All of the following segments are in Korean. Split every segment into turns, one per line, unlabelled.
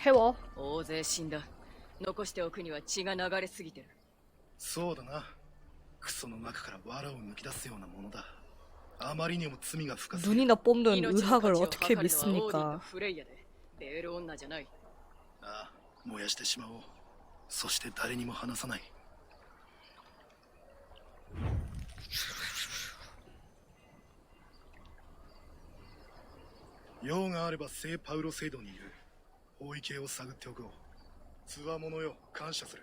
태워.
大勢死んだ残しておくには血が流れすぎてる
そうだなクソの中から藁を抜き出すようなものだあまりにも罪が深すぎる
눈이나 뽑는
命の
의학을
価値を
어떻게
測るのはオーディンと
믿습니까?
フレイヤでベール女じゃない
ああ燃やしてしまおうそして誰にも話さない用があれば聖パウロ聖堂にいる 法医系を探っておこうつわものよ。感謝する。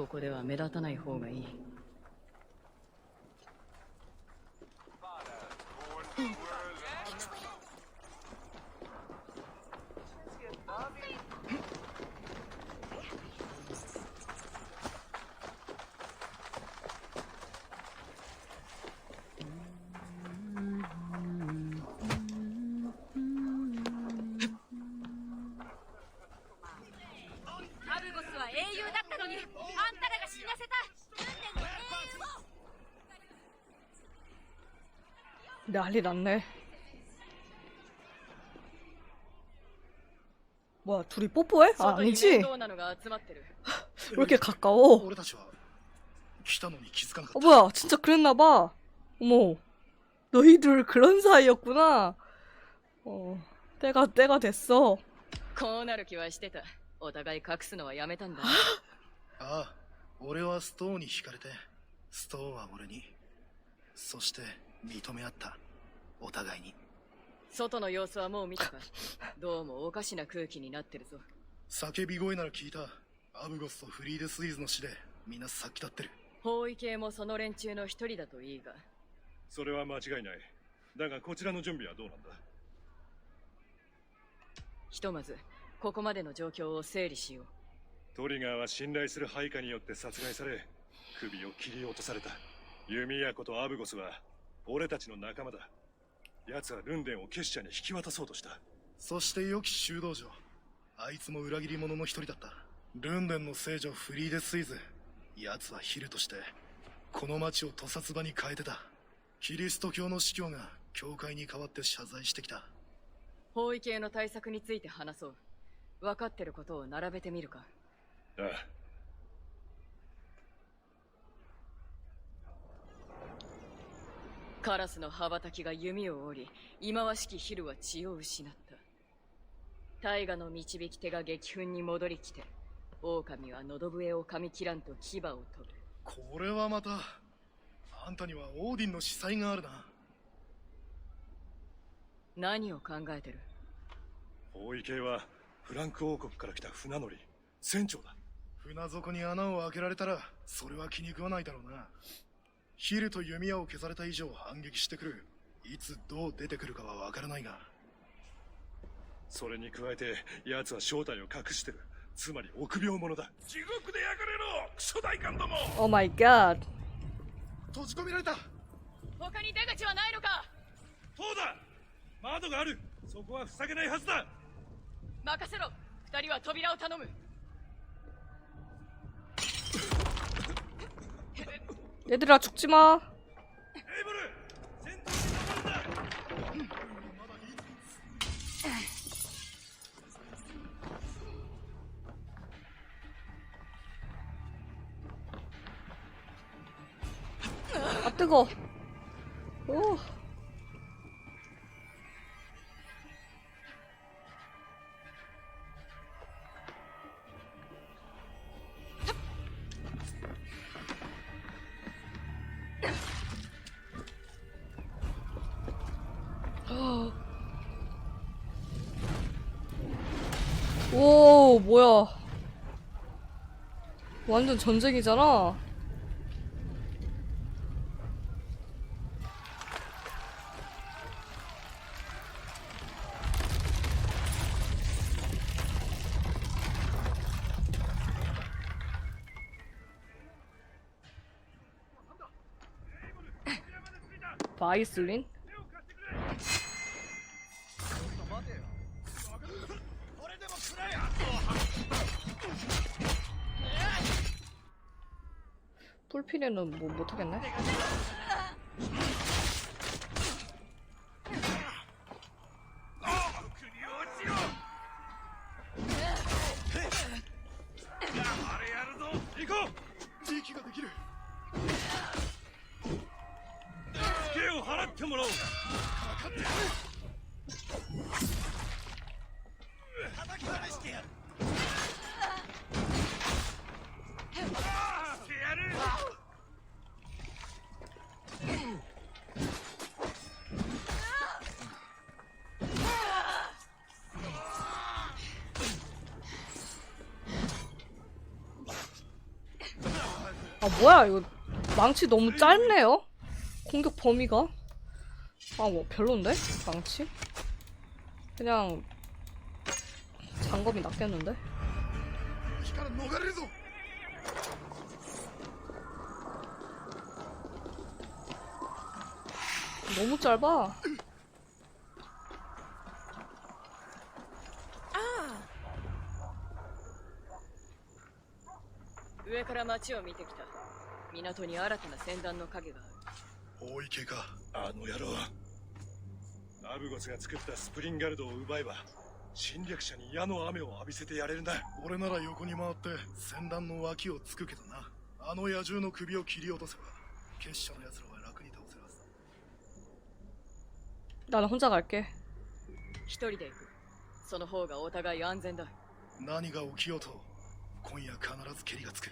ここでは目立たない方がいい。
난리 났네. 뭐야, 둘이 뽀뽀해? 아,
外に面
아니지?
倒なのが集まってる
왜 이렇게 가까워?
俺たちは来たのに気づかなか
어,
った
뭐야, 진짜 그랬나봐. 어머, 너희들 그런 사이였구나. 어, 때가, 때가 됐어.
こうなる気はしてたお互い隠すのはやめたんだ
ああ俺はストーンに惹かれてストーンは俺にそして 認め合った。お互いに。
外の様子はもう見たかどうもおかしな空気になってるぞ。
叫び声なら聞いた。アブゴスとフリーデスイーズの死でみんな殺気立ってる。
法医系もその連中の一人だといいが。
それは間違いない。だがこちらの準備はどうなんだ？
ひとまずここまでの状況を整理しよう。
トリガーは信頼する配下によって殺害され首を切り落とされた。弓矢子とアブゴスは俺たちの仲間だ。奴はルンデンを結社に引き渡そうとした。
そして良き修道女。あいつも裏切り者の一人だった。ルンデンの聖女フリーデスイーズ。奴はヒルとしてこの町を屠殺場に変えてた。キリスト教の司教が教会に代わって謝罪してきた。
法医系の対策について話そう。分かってることを並べてみるか。
ああ
カラスの羽ばたきが弓を折り忌まわしきヒルは血を失った。大河の導き手が激憤に戻りきて狼は喉笛を噛み切らんと牙を取る
これはまたあんたにはオーディンの司祭があるな。
何を考えてる？
法医系はフランク王国から来た船乗り船長だ。
船底に穴を開けられたらそれは気に食わないだろうなヒルと弓矢を消された以上反撃してくる。いつどう出てくるかはわからないが。
それに加えて、奴は正体を隠してる。つまり臆病者だ。地獄で焼かれろクソ大官ども
!Oh my god!
閉じ込められた
他に出口はないのか
そうだ窓があるそこは塞げないはずだ
任せろ二人は扉を頼む
얘들아 죽지 마. 아 뜨거. 오. 완전 전쟁이잖아. 바이슬린? 뿔피네는 뭐 못하겠네? 뭐야 이거 망치 너무 짧네요? 공격 범위가? 아 뭐 별론데? 망치? 그냥 장검이 낫겠는데?
敵から逃れるぞ
너무 짧아
上から街を見てきた 港に新たな船団の影がある
大池か
あの野郎アブゴスが作ったスプリンガルドを奪えば侵略者に矢の雨を浴びせてやれるんだ
俺なら横に回って船団の脇をつくけどなあの野獣の首を切り落とせば結社の奴らは楽に倒せるはず
나는 혼자 갈게
一人で行くその方がお互い安全だ
何が起きようと今夜必ず蹴りがつく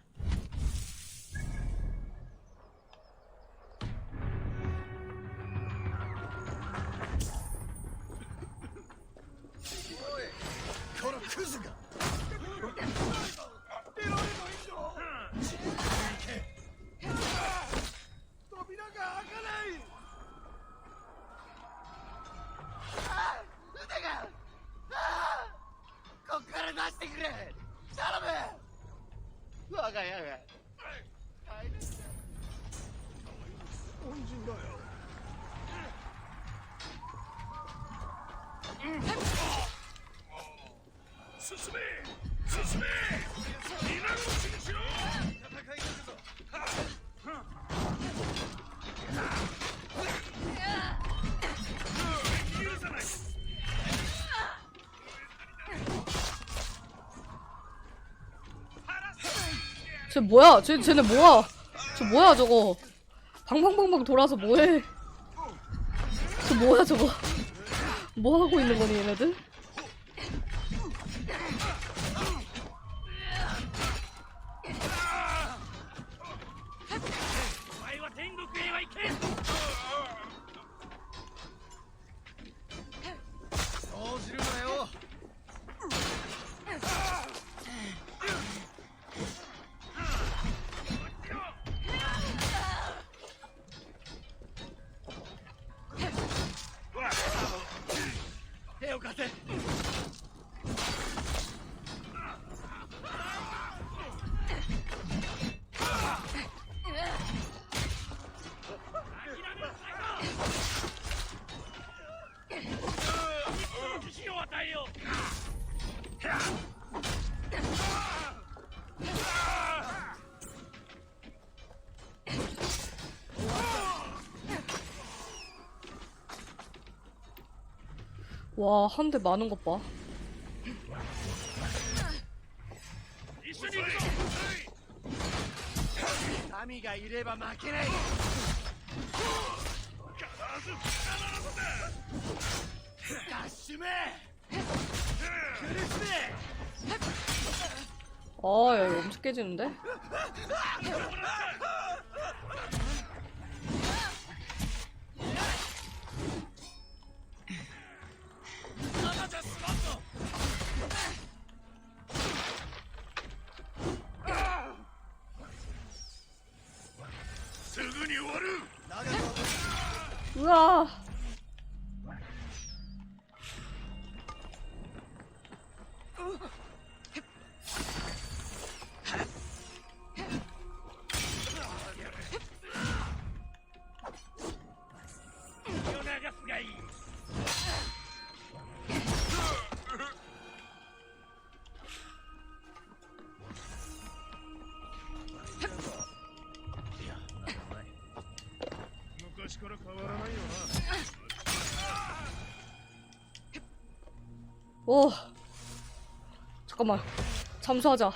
쟤 뭐야? 쟤 쟤네 뭐야? 저 뭐야 저거? 방방방방 돌아서 뭐해? 저 뭐야 저거? 뭐 하고 있는 거니 얘네들? 와, 한 대 많은 것 봐. 아, 야, 이거 엄청 깨지는데? 啊。 오. 잠깐만. 잠수하자. 어.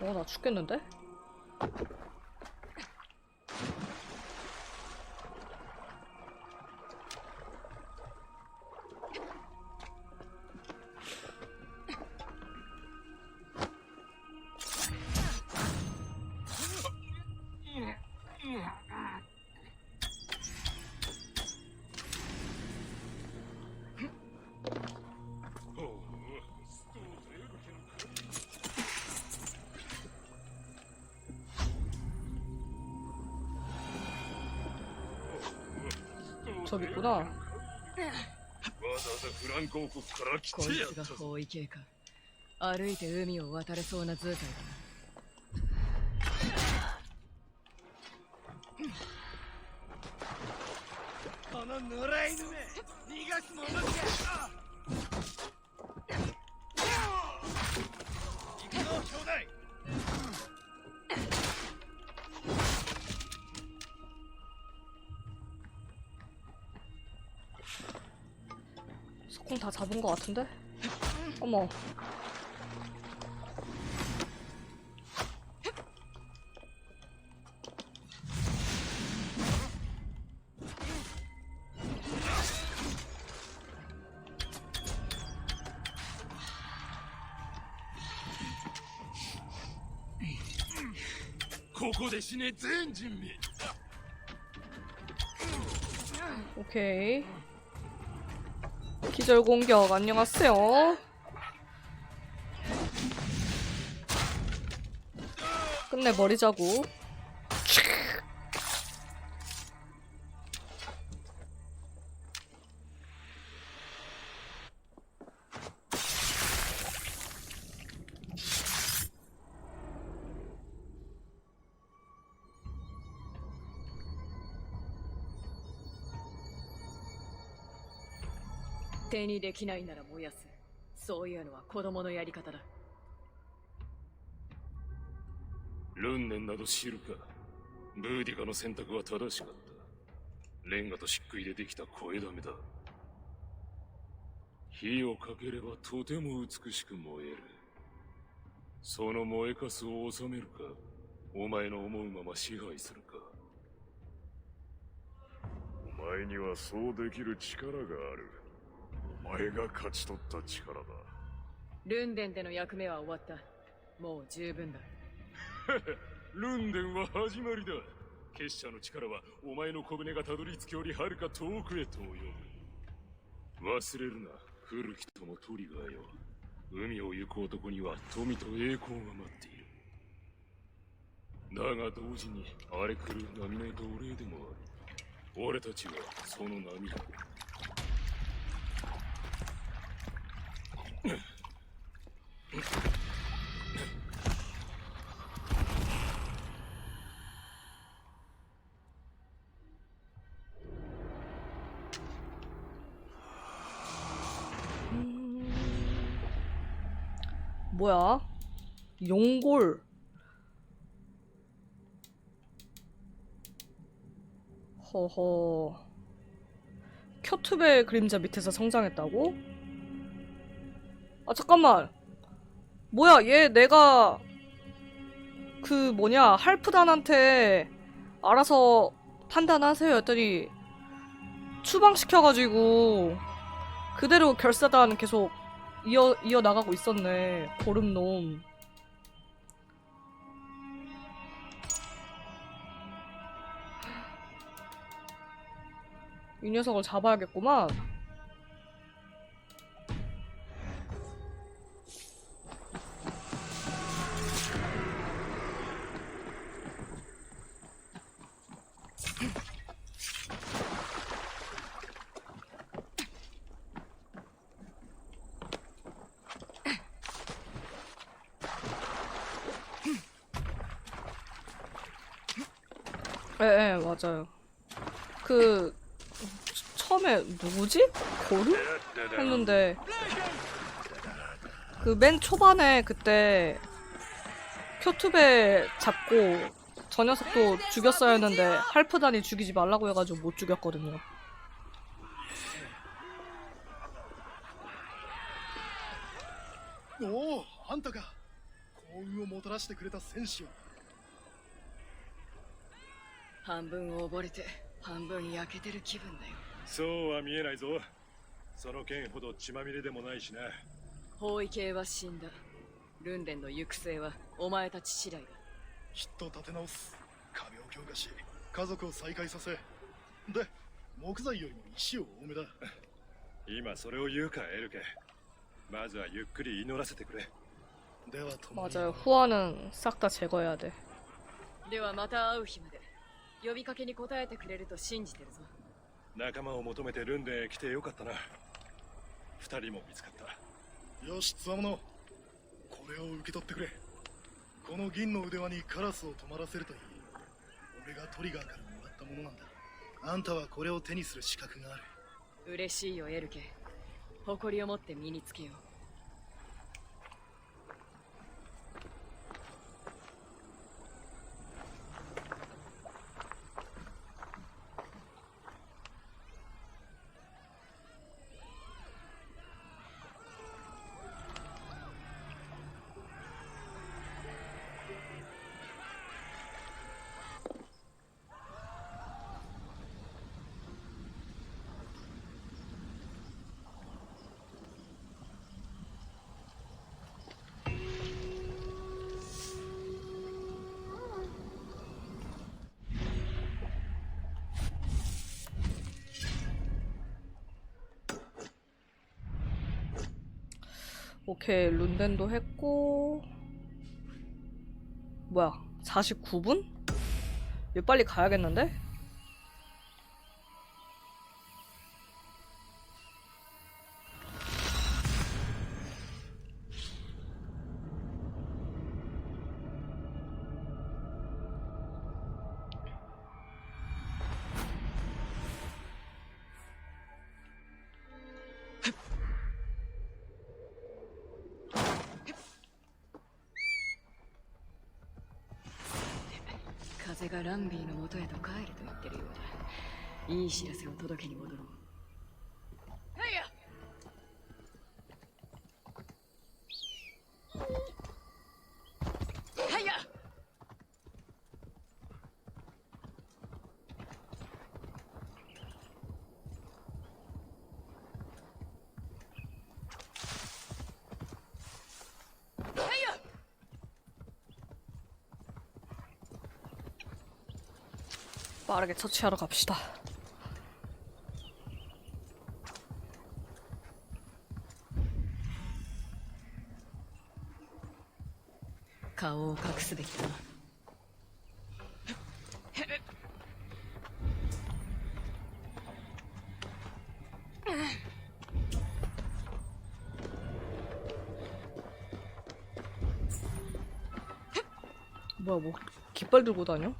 어, 나 죽겠는데? 저기 있구나.
わざわざフランコ王国から来
こい
てやった
つが包囲系か歩いて海を渡れそうな図体だ
것 같은데? 어머. 오케이. 기절 공격 안녕하세요. 끝내버리자고.「
手にできないなら燃やす」そういうのは子供のやり方だ。
ルンネンなど知るか。ブーディカの選択は正しかった。レンガと漆喰でできた声だめだ。火をかければとても美しく燃える。その燃えかすを収めるかお前の思うまま支配するか。お前にはそうできる力がある。お前が勝ち取った力だ。
ルンデンでの役目は終わった。もう十分だ。
ルンデンは始まりだ。結社の力はお前の小舟がたどり着きよりはるか遠くへと及ぶ。忘れるな古きともトリガーよ。海を行く男には富と栄光が待っている。だが同時に荒れ狂う波の奴隷でもある。俺たちはその波だ
뭐야? 용골. 허허. 큐튜브의 그림자 밑에서 성장했다고? 아 잠깐만. 뭐야 얘 내가 그 뭐냐 할프단한테 알아서 판단하세요 했더니 추방시켜가지고 그대로 결사단 계속 이어 이어 나가고 있었네 고름놈. 이 녀석을 잡아야겠구만. 예, 예, 맞아요. 그 처음에 누구지? 고르? 했는데 그 맨 초반에 그때 큐튜브에 잡고 저 녀석도 죽였어야 했는데 할프단이 죽이지 말라고 해가지고 못 죽였거든요.
おおあんたか幸運をもたらしてくれた戦士よ
半分溺れて半分焼けてる気分だよ
そうは見えないぞその剣ほど血まみれでもないしな
包囲系は死んだルンデンの行く末はお前たち次第だ
きっと立て直す壁を強化し家族を再会させで木材よりも石を多めだ
今それを言うかエルケまずはゆっくり祈らせてくれ
では共に
맞아요. 후아는 싹 다 제거해야 돼.
ではまた会う日まで 呼びかけに応えてくれると信じてるぞ。
仲間を求めてルンデンへ来てよかったな。二人も見つかった。
よしつわもの。これを受け取ってくれ。この銀の腕輪にカラスを止まらせるといい俺がトリガーからもらったものなんだ。あんたはこれを手にする資格がある。
嬉しいよエルケ。誇りを持って身につけよう
오케이 룬덴도 했고 뭐야 49분? 얘 빨리 가야겠는데?「
がランビーの元へと帰ると言ってるようだ。いい知らせを届けに戻ろう。
빠르게 처치하러 갑시다.
가오 각스백이다.
뭐야 뭐 깃발 들고 다녀?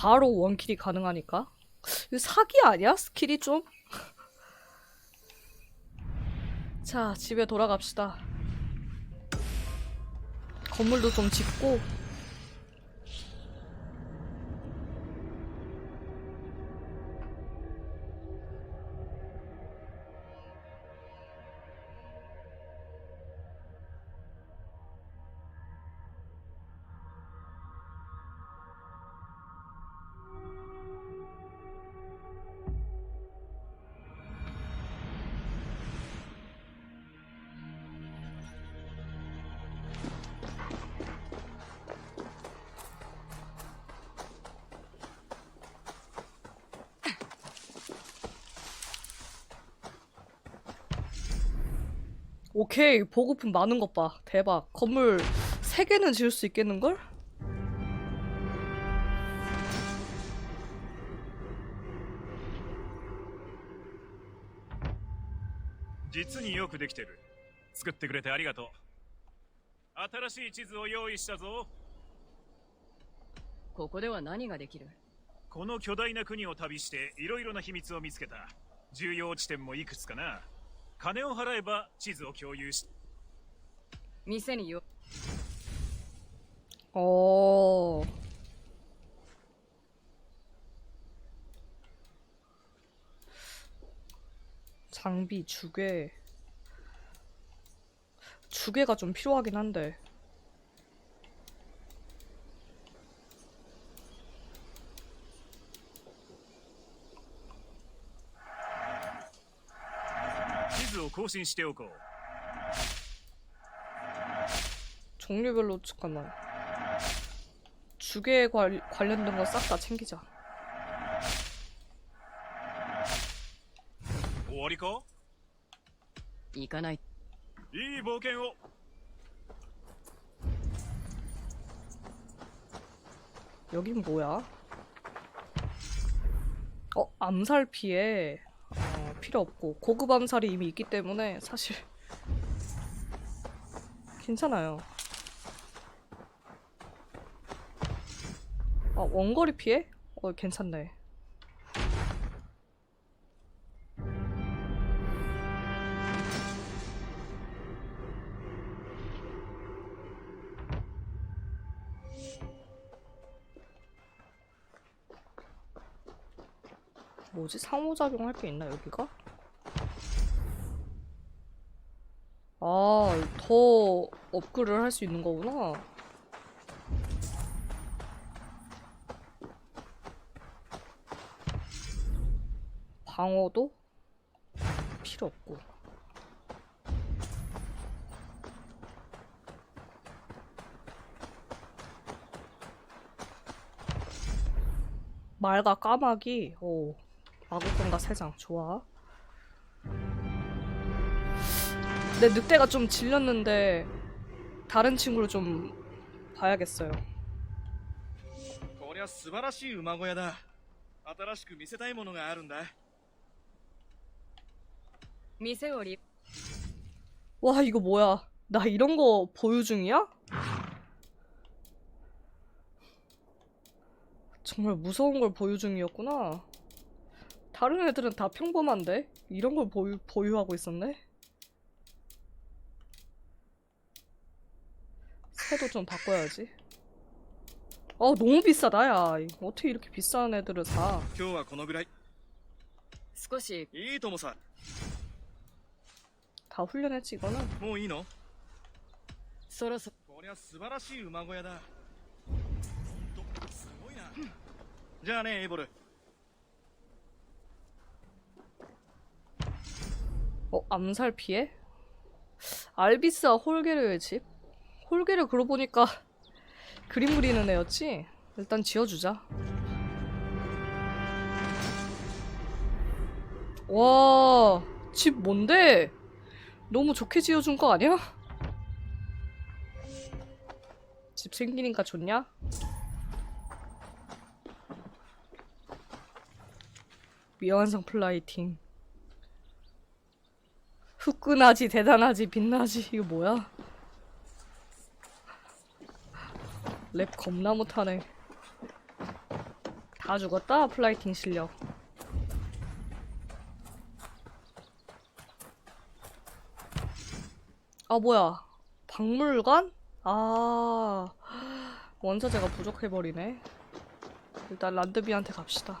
바로 원킬이 가능하니까. 이거 사기 아니야? 스킬이 좀? 자, 집에 돌아갑시다. 건물도 좀 짓고 오케이 보급품 많은 것 봐. 대박. 건물 3개는 지을 수 있겠는걸?「
実によくできてる作ってくれてありがとう新しい地図を用意したぞ
ここでは何ができる
この巨大な国を旅していろいろな秘密を見つけた重要地点もいくつかな 金を払えば地図を共有し
店によ
어. 장비 주괴. 주괴가 좀 필요하긴 한데.
更新しておこう
종류별로 잠깐만. 주괴 관, 관련된 거 싹 다 챙기자.
終わりか
行かない
いい冒険を
여긴 뭐야? 어, 암살 피해. 어, 필요 없고 고급 암살이 이미 있기 때문에 사실 괜찮아요. 아, 원거리 피해? 어, 괜찮네. 뭐지? 상호작용 할 게 있나, 여기가? 아, 더 업글을 할수 있는 거구나. 방어도 필요 없고. 말과 까마귀, 오, 마구간과 세장, 좋아. 내 늑대가 좀 질렸는데, 다른 친구를 좀 봐야겠어요.
こりゃ素晴らしい馬小屋だ新しく見せたいものがあるんだ
店をリ
와, 이거 뭐야. 나 이런 거 보유 중이야? 정말 무서운 걸 보유 중이었구나. 다른 애들은 다 평범한데? 이런 걸 보유, 보유하고 있었네? 새도 좀 바꿔야지. 어, 너무 비싸다, 야. 어떻게 이렇게 비싼 애들을 사.
今日はこのぐらい
少し
いいともさ
다 훈련했지, 이거는?
もういいの
そろそ
こりゃ素晴らしい馬小屋だほんとすごいなじゃあねエイボル
어, 암살 피해? 알비스와 홀게르의 집? 홀게르 그러고 보니까 그림 그리는 애였지? 일단 지어주자. 와, 집 뭔데? 너무 좋게 지어준 거 아니야? 집 생기니까 좋냐? 미완성 플라이팅. 후끈하지, 대단하지, 빛나지. 이거 뭐야? 랩 겁나 못하네. 다 죽었다, 플라이팅 실력. 아, 뭐야. 박물관? 아, 원자재가 부족해버리네. 일단 란드비한테 갑시다.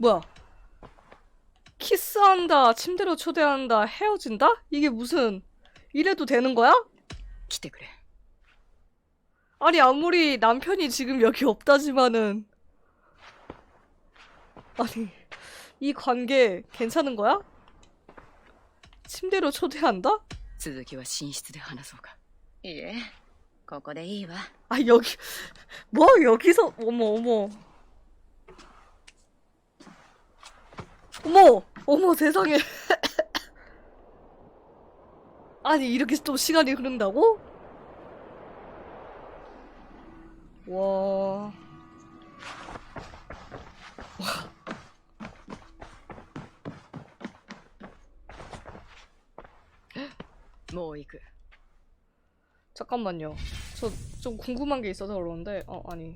뭐야? 키스한다, 침대로 초대한다, 헤어진다? 이게 무슨 이래도 되는 거야?
来てくれ
아니 아무리 남편이 지금 여기 없다지만은 아니 이 관계 괜찮은 거야? 침대로 초대한다?
続きは寝室で話そうか
いいえここでいいわ
아 여기 뭐 여기서 어머 어머 어머! 어머 세상에. 아니 이렇게 좀 시간이 흐른다고? 와.
와. 뭐 이거.
잠깐만요. 저 좀 궁금한 게 있어서 그러는데, 어 아니.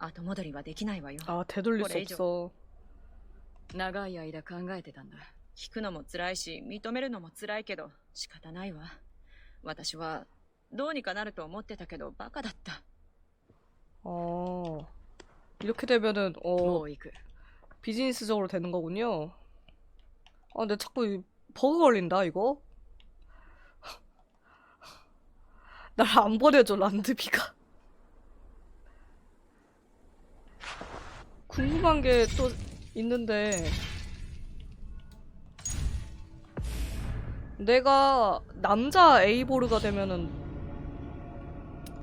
後戻りはできないわよ
아 되돌릴 수
그래, 이제-
없어
長い間考えてたんだ
聞くのも辛いし認めるのも辛いけど仕方ないわ私はどうにかなると思ってたけどバカだった
어 이렇게 되면은
も
어
う行く
비즈니스적으로 되는 거군요. 아, 근데 자꾸 이 버그 걸린다, 이거. 날 안 버려줘, 란드비가. 궁금한 게 또 있는데. 내가 남자 에이보르가 되면은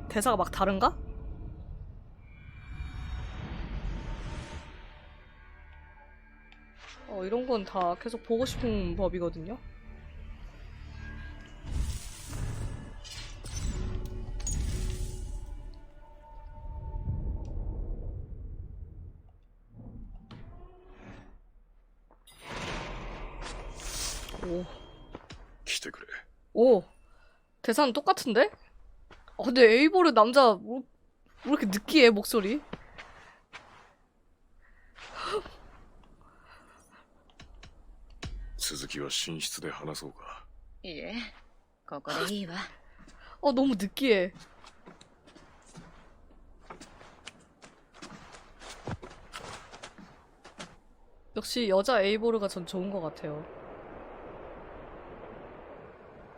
대사가 막 다른가? 어, 이런 건 다 계속 보고 싶은 법이거든요. 대사는 똑같은데? 아, 근데 에이보르 남자 뭐, 왜 이렇게 느끼해 목소리?
스즈키와 신시대
하나소가. 예. 거거데 이와.
어 너무 느끼해. 역시 여자 에이보르가 전 좋은 것 같아요.